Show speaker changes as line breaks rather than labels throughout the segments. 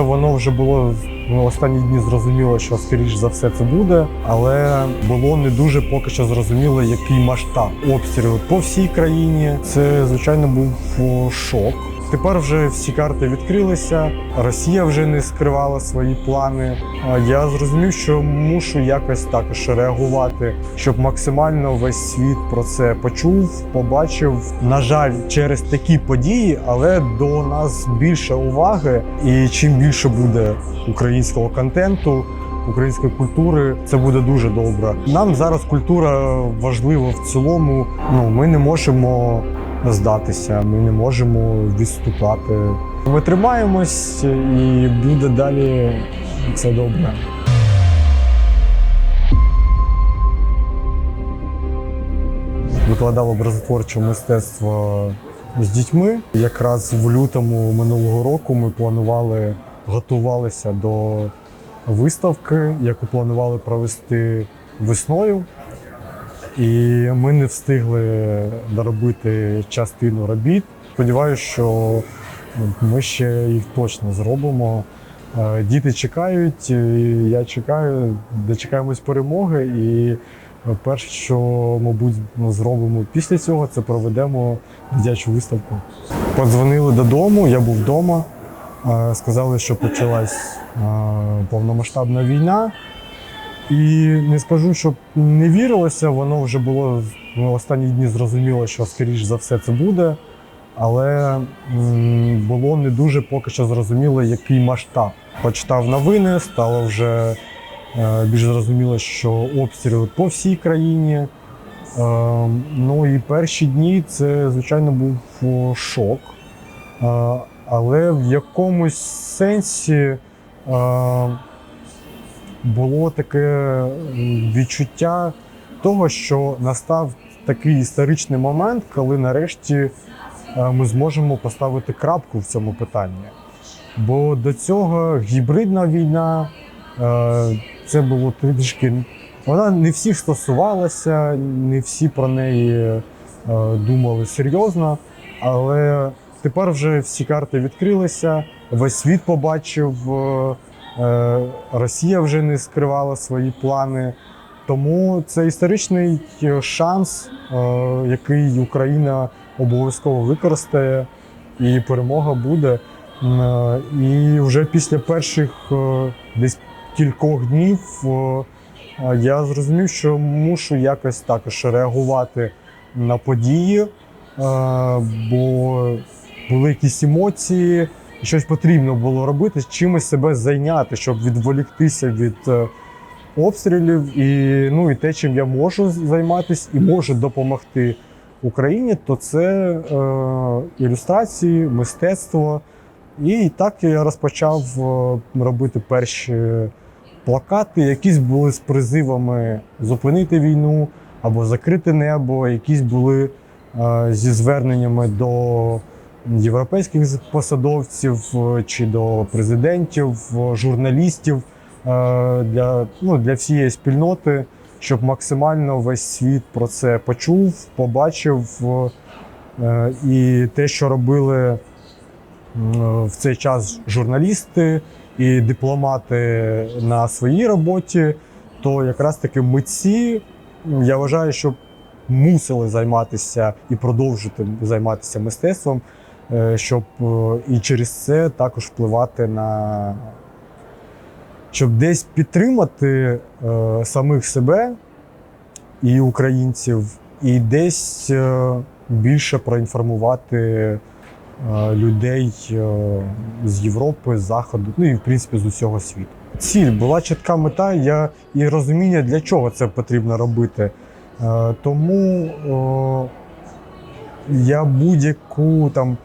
Воно вже було ну, останні дні зрозуміло, що скоріш за все це буде, але було не дуже поки що зрозуміло, який масштаб обстрілу по всій країні. Це звичайно був шок. Тепер вже всі карти відкрилися. Росія вже не скривала свої плани. Я зрозумів, що мушу якось також реагувати, щоб максимально весь світ про це почув, побачив. На жаль, через такі події, але до нас більше уваги, і чим більше буде українського контенту. Української культури це буде дуже добре. Нам зараз культура важлива в цілому. Ну ми не можемо здатися, ми не можемо відступати. Ми тримаємось, і буде далі все добре. Викладав образотворче мистецтво з дітьми. Якраз в лютому минулого року ми планували готувалися до виставки, яку планували провести весною. І ми не встигли доробити частину робіт. Сподіваюся, що ну, ми ще їх точно зробимо. Е, Діти чекають, я чекаю, дочекаємось перемоги. І перше, що, мабуть, зробимо після цього, це проведемо дитячу виставку. Подзвонили додому, я був вдома. Е, Сказали, що почалась е, повномасштабна війна. І не скажу, що не вірилося, воно вже було ну, останні дні зрозуміло, що скоріш за все це буде. Але було не дуже поки що зрозуміло, який масштаб. Почитав новини, стало вже е, більш зрозуміло, що обстріли по всій країні. Е, ну і перші дні це, звичайно, був шок. Але в якомусь сенсі. Е, було таке відчуття того, що настав такий історичний момент, коли нарешті е, ми зможемо поставити крапку в цьому питанні. Бо до цього гібридна війна е, це було трішки. Вона не всіх стосувалася, не всі про неї думали серйозно, але тепер вже всі карти відкрилися, весь світ побачив. е, Е, Росія вже не скривала свої плани. Тому це історичний е, шанс, який Україна обов'язково використає, і перемога буде. І вже після перших десь кількох днів я зрозумів, що мушу якось також реагувати на події, бо були якісь емоції щось потрібно було робити, чимось себе зайняти, щоб відволіктися від е, обстрілів. І, ну, і те, чим я можу займатися і можу допомогти Україні, то це е, ілюстрації, мистецтво. І так я розпочав е, робити перші плакати, якісь були з призивами зупинити війну або закрити небо, якісь були е, зі зверненнями до європейських посадовців е, чи до президентів, е, журналістів е, для, ну, для всієї спільноти, щоб максимально весь світ про це почув, побачив. І те, що робили в цей час журналісти і дипломати на своїй роботі, то якраз таки митці, я вважаю, що мусили займатися і продовжити займатися мистецтвом, щоб е, і через це також впливати на щоб десь підтримати е, самих себе і українців, і десь е, більше проінформувати е, людей е, з Європи, з Заходу, ну і в принципі з усього світу. Ціль була чітка мета, я і розуміння, для чого це потрібно робити. Е, Тому я будь-яку там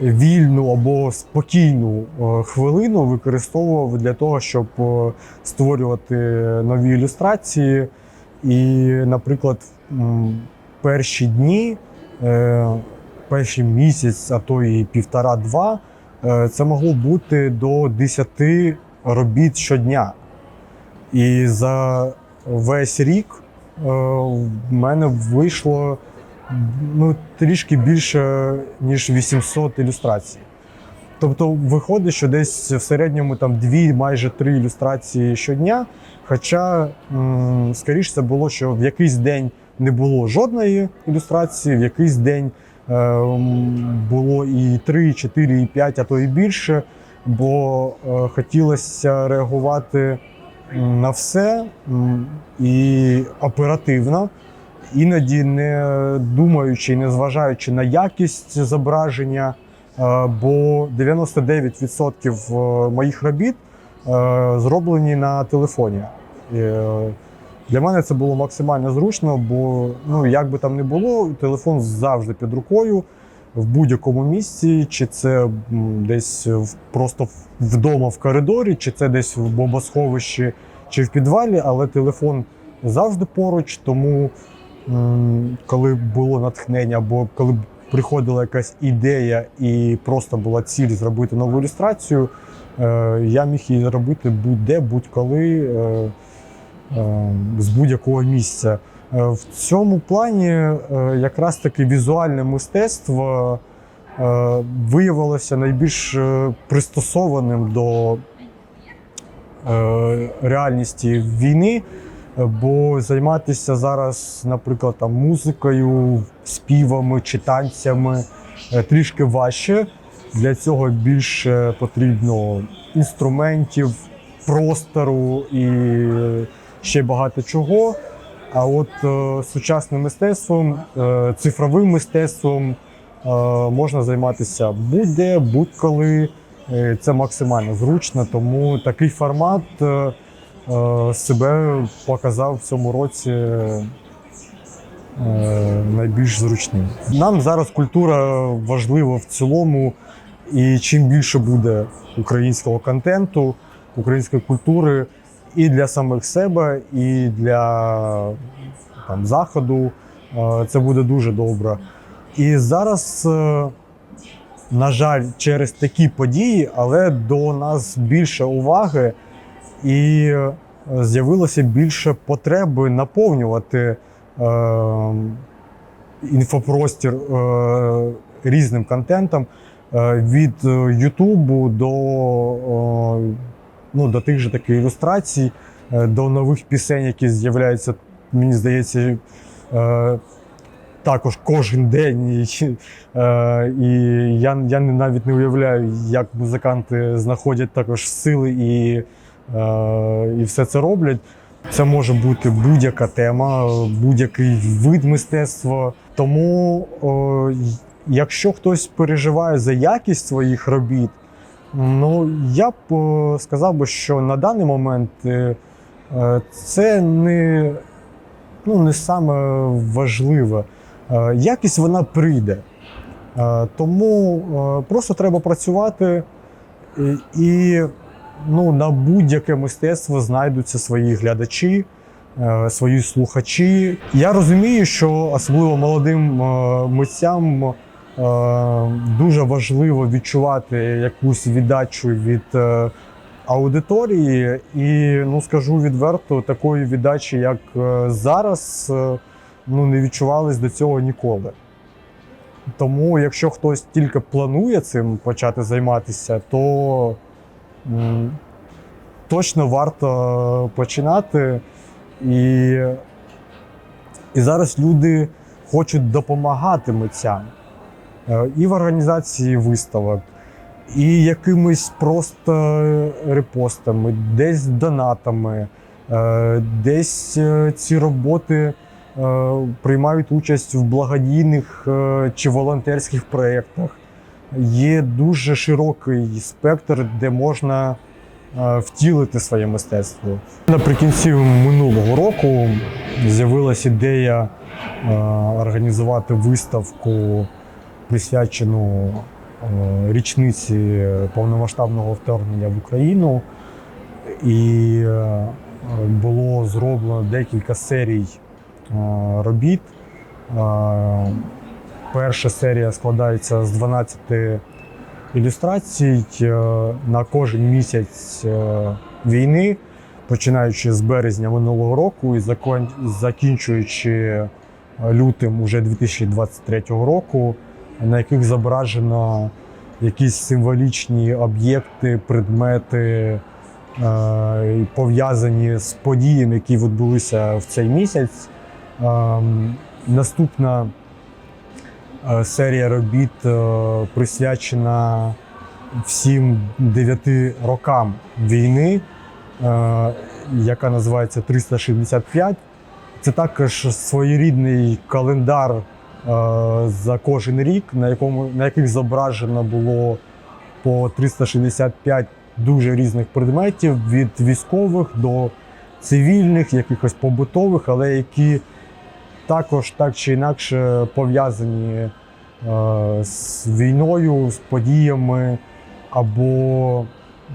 вільну або спокійну е, хвилину використовував для того, щоб е, створювати нові ілюстрації. І, наприклад, перші дні, е, перший місяць, а то і півтора-два, це могло бути до 10 робіт щодня. І за весь рік в мене вийшло ну, трішки більше, ніж 800 ілюстрацій. Тобто виходить, що десь в середньому там дві, майже три ілюстрації щодня. Хоча, скоріше це було, що в якийсь день не було жодної ілюстрації, в якийсь день е, було і 3, і 4, і 5, а то і більше, бо е, хотілося реагувати на все і оперативно, іноді не думаючи не зважаючи на якість зображення. Е, Бо 99% моїх робіт е, зроблені на телефоні. Е, Для мене це було максимально зручно, бо ну як би там не було, телефон завжди під рукою в будь-якому місці, чи це десь просто вдома в коридорі, чи це десь в бомбосховищі, чи в підвалі, але телефон завжди поруч. Тому коли було натхнення, або коли приходила якась ідея і просто була ціль зробити нову ілюстрацію, е, я міг її зробити будь-де, будь-коли. е, е, з будь-якого місця. В цьому плані якраз таки візуальне мистецтво виявилося найбільш пристосованим до реальності війни, бо займатися зараз, наприклад, там, музикою, співами чи танцями е, трішки важче. Для цього більше потрібно інструментів, простору і ще багато чого. А от е, сучасним мистецтвом, е, цифровим мистецтвом можна займатися будь-де, будь-коли. Це максимально зручно, тому такий формат себе показав в цьому році е, найбільш зручним. Нам зараз культура важлива в цілому, і чим більше буде українського контенту, української культури і для самих себе, і для там, заходу, е, це буде дуже добре. І зараз, е, на жаль, через такі події, але до нас більше уваги і е, з'явилося більше потреби наповнювати е, інфопростір е, різним контентом е, від е, Ютубу до, е, ну, до тих же таких ілюстрацій, е, до нових пісень, які з'являються, мені здається, е, також кожен день. І, е, і я, я навіть не уявляю, як музиканти знаходять також сили і, і все це роблять. Це може бути будь-яка тема, будь-який вид мистецтва. Тому, якщо хтось переживає за якість своїх робіт, ну я б е, сказав би, що на даний момент е, е, це не, ну, не саме важливе. Е, Якість вона прийде. Е, Тому е, просто треба працювати і ну, на будь-яке мистецтво знайдуться свої глядачі, е, свої слухачі. Я розумію, що особливо молодим е, митцям е, дуже важливо відчувати якусь віддачу від аудиторії, і ну скажу відверто, такої віддачі, як зараз, ну не відчувалось до цього ніколи. Тому, якщо хтось тільки планує цим почати займатися, то точно варто починати. І, і зараз люди хочуть допомагати митцям Е, і в організації виставок, і якимись просто репостами, десь донатами, е, десь е, ці роботи е, приймають участь в благодійних е, чи волонтерських проєктах. Є дуже широкий спектр, де можна е, втілити своє мистецтво. Наприкінці минулого року з'явилася ідея е, організувати виставку, присвячену е, річниці повномасштабного вторгнення в Україну. І було зроблено декілька серій робіт. Перша серія складається з 12 ілюстрацій е, на кожен місяць е, війни, починаючи з березня минулого року і закінчуючи е, лютим уже 2023 року, на яких зображено якісь символічні об'єкти, предмети, пов'язані з подіями, які відбулися в цей місяць. Ем, Наступна серія робіт е, присвячена всім дев'яти рокам війни, е, яка називається 365. Це також своєрідний календар е, за кожен рік, на якому на яких зображено було по 365 дуже різних предметів від військових до цивільних, якихось побутових, але які також так чи інакше пов'язані е, з війною, з подіями або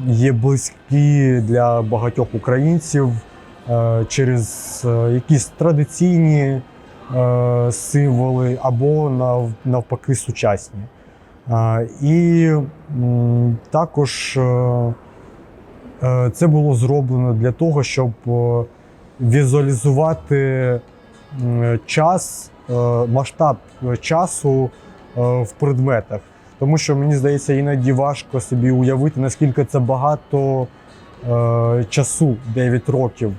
є близькі для багатьох українців е, через е, якісь традиційні символи або навпаки сучасні. І також це було зроблено для того, щоб візуалізувати час, е, масштаб е, часу е, в предметах. Тому що мені здається, іноді важко собі уявити, наскільки це багато е, часу 9 років.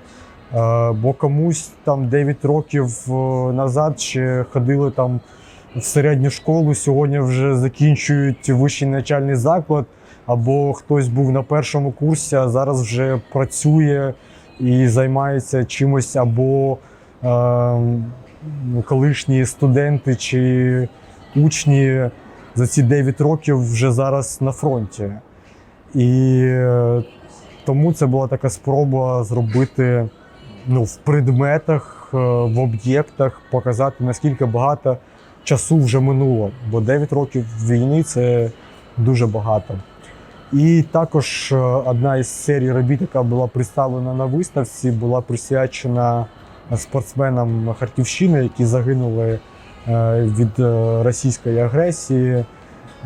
Е, бо комусь там 9 років е, назад ще ходили там в середню школу, сьогодні вже закінчують вищий навчальний заклад, або хтось був на першому курсі, а зараз вже працює і займається чимось, або е, колишні студенти чи учні за ці 9 років вже зараз на фронті. І е, тому це була така спроба зробити ну, в предметах, е, в об'єктах, показати, наскільки багато часу вже минуло. Бо 9 років війни це дуже багато. І також е, одна із серій робіт, яка була представлена на виставці, була присвячена спортсменам Харківщини, які загинули е, від е, російської агресії.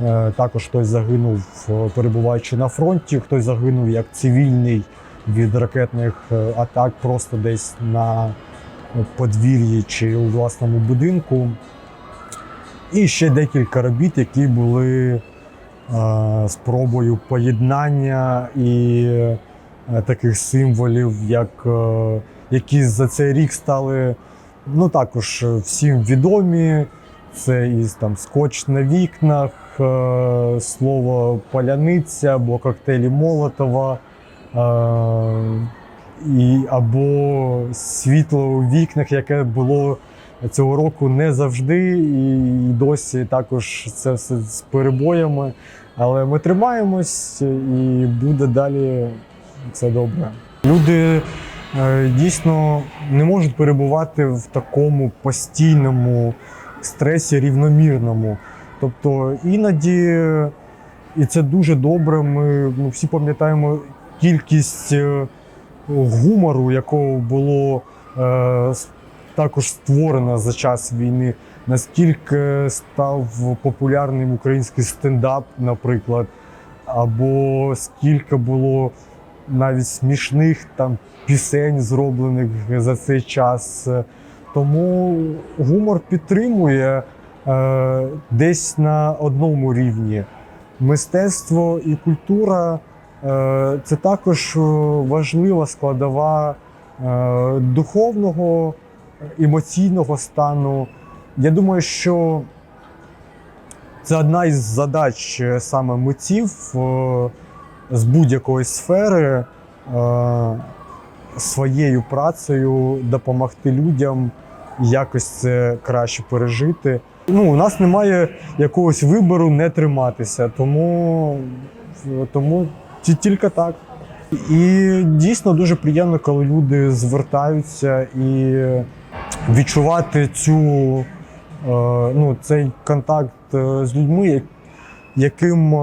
Е, Також хтось загинув, перебуваючи на фронті, хтось загинув як цивільний від ракетних атак просто десь на подвір'ї чи у власному будинку. І ще декілька робіт, які були спробою поєднання і таких символів, як, які за цей рік стали ну, також е, всім відомі. Це і там скотч на вікнах, е, слово паляниця або коктейлі Молотова, е, і, або світло у вікнах, яке було цього року не завжди, і досі також це все з перебоями. Але ми тримаємось і буде далі все добре. Люди дійсно не можуть перебувати в такому постійному стресі рівномірному. Тобто іноді, і це дуже добре. Ми ну, всі пам'ятаємо кількість е, гумору, якого було е, також створено за час війни. Наскільки став популярним український стендап, наприклад, або скільки було навіть смішних там пісень, зроблених за цей час. Тому гумор підтримує е, десь на одному рівні. Мистецтво і культура е, це також важлива складова е, духовного, емоційного стану. Я думаю, що це одна із задач е, саме митців е, з будь-якої сфери е, своєю працею допомогти людям якось це краще пережити. Ну, у нас немає якогось вибору не триматися, тому, тому тільки так. І дійсно дуже приємно, коли люди звертаються і відчувати цю, е, ну, цей контакт е, з людьми, яким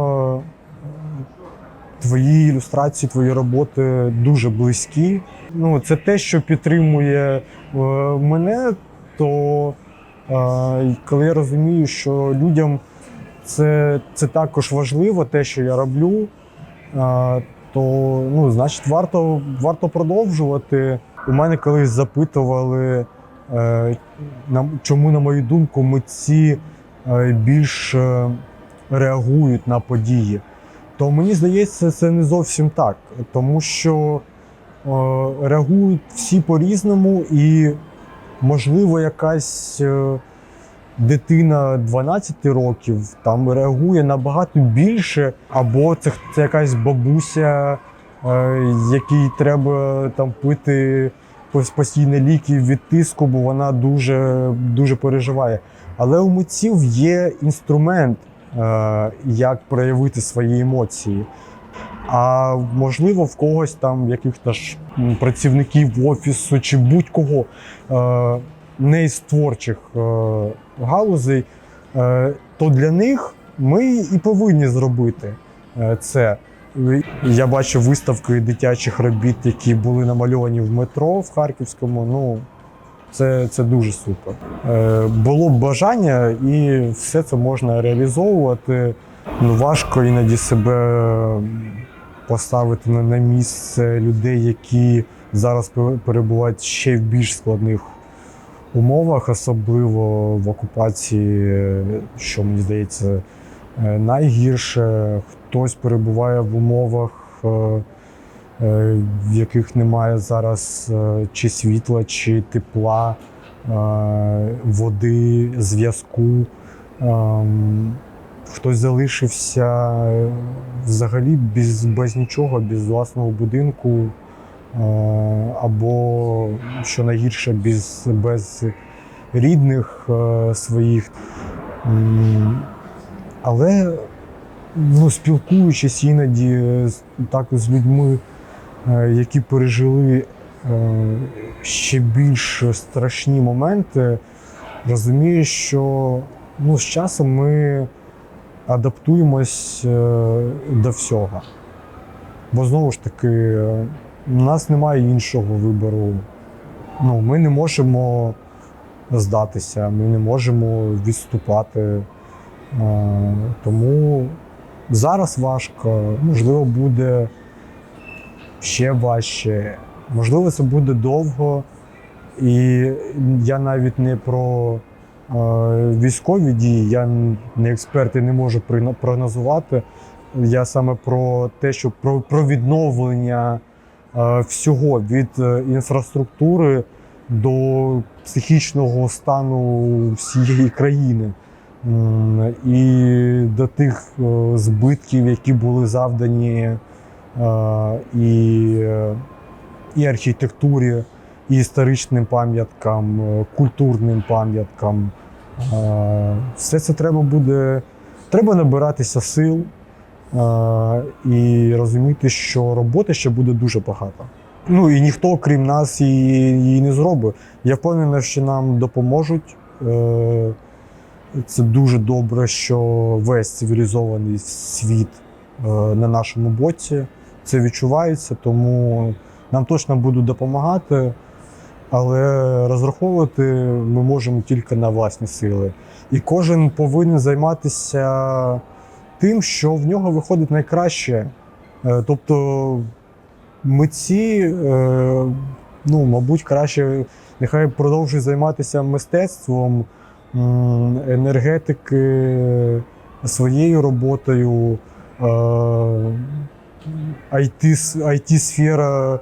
твої ілюстрації, твої роботи дуже близькі. Ну, це те, що підтримує е, мене, то е, коли я розумію, що людям це, це також важливо, те, що я роблю, е, то ну, значить варто, варто продовжувати. У мене колись запитували, на- чому, на мою думку, митці більш реагують на події. То мені здається, це не зовсім так, тому що е, реагують всі по-різному, і, можливо, якась е, дитина 12 років там реагує набагато більше, або це, це якась бабуся, е, якій треба там пити пос- постійні ліки від тиску, бо вона дуже, дуже переживає. Але у митців є інструмент, як проявити свої емоції. А можливо, в когось там, яких-то ж працівників офісу чи будь-кого е, не із творчих е, галузей, е, то для них ми і повинні зробити е, це. Я бачив виставки дитячих робіт, які були намальовані в метро в Харківському. Ну, це, це дуже супер. Е, було б бажання, і все це можна реалізовувати. Ну, важко іноді себе поставити на, на місце людей, які зараз перебувають ще в більш складних умовах, особливо в окупації, що мені здається е, найгірше. Хтось перебуває в умовах, е, в яких немає зараз е, чи світла, чи тепла, е, води, зв'язку. Ем, Хтось залишився е, взагалі без, без нічого, без власного будинку, е, або, що найгірше, без, без рідних е, своїх. Але ну, спілкуючись іноді так з людьми, е, які пережили е, ще більш страшні моменти, розумієш, що ну, з часом ми адаптуємось е, до всього. Бо знову ж таки, е, у нас немає іншого вибору. Ну, ми не можемо здатися, ми не можемо відступати. Е, Тому зараз важко, можливо, буде ще важче, можливо, це буде довго. І я навіть не про е, військові дії, я не експерт і не можу прогнозувати. Я саме про те, що про, про відновлення е, всього від е, інфраструктури до психічного стану всієї країни. М, І до тих е, збитків, які були завдані е, і, і архітектурі, і історичним пам'яткам, е, культурним пам'яткам. Все це треба буде. Треба набиратися сил і розуміти, що роботи ще буде дуже багато. Ну і ніхто, крім нас, її, її не зробить. Я впевнений, що нам допоможуть. Е, Це дуже добре, що весь цивілізований світ е, на нашому боці. Це відчувається, тому нам точно будуть допомагати, але розраховувати ми можемо тільки на власні сили. І кожен повинен займатися тим, що в нього виходить найкраще. Е, Тобто митці, е, ну, мабуть, краще нехай продовжують займатися мистецтвом, енергетики своєю роботою. It сфера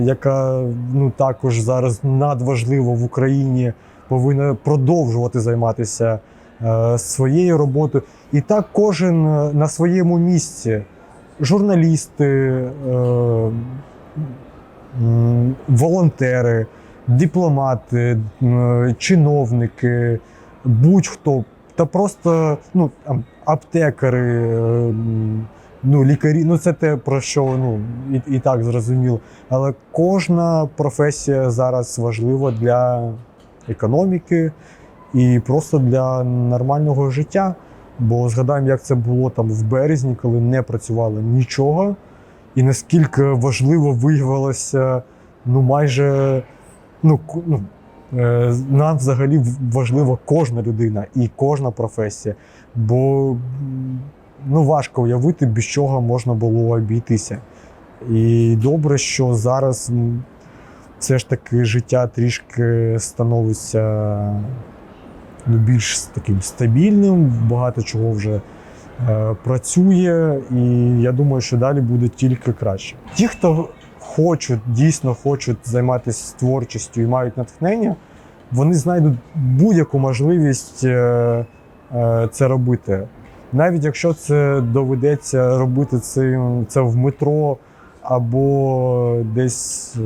яка ну, також зараз надважлива в Україні, повинна продовжувати займатися е, своєю роботою. І так кожен е, на своєму місці. Журналісти, е, волонтери, дипломати, чиновники, будь-хто, та просто ну, аптекари, е, ну, лікарі, ну це те, про що ну, і, і так зрозуміло. Але кожна професія зараз важлива для економіки і просто для нормального життя. Бо згадаємо, як це було там в березні, коли не працювало нічого, і наскільки важливо виявилося, ну майже ну, ну, е, нам взагалі важлива кожна людина і кожна професія. Бо ну, важко уявити, без чого можна було обійтися. І добре, що зараз все ж таки життя трішки становиться ну, більш таким стабільним, багато чого вже е, працює, і я думаю, що далі буде тільки краще. Ті, хто хочуть, дійсно хочуть займатися творчістю і мають натхнення, вони знайдуть будь-яку можливість е, е, це робити. Навіть якщо це доведеться робити це, це в метро або десь е,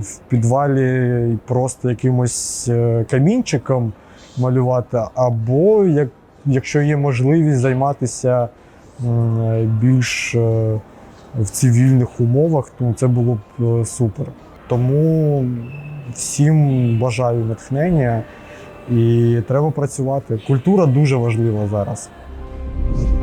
в підвалі просто якимось е, камінчиком малювати, або як, якщо є можливість займатися більш е, в цивільних умовах, то це було б супер. Тому всім бажаю натхнення і треба працювати. Культура дуже важлива зараз. Christ.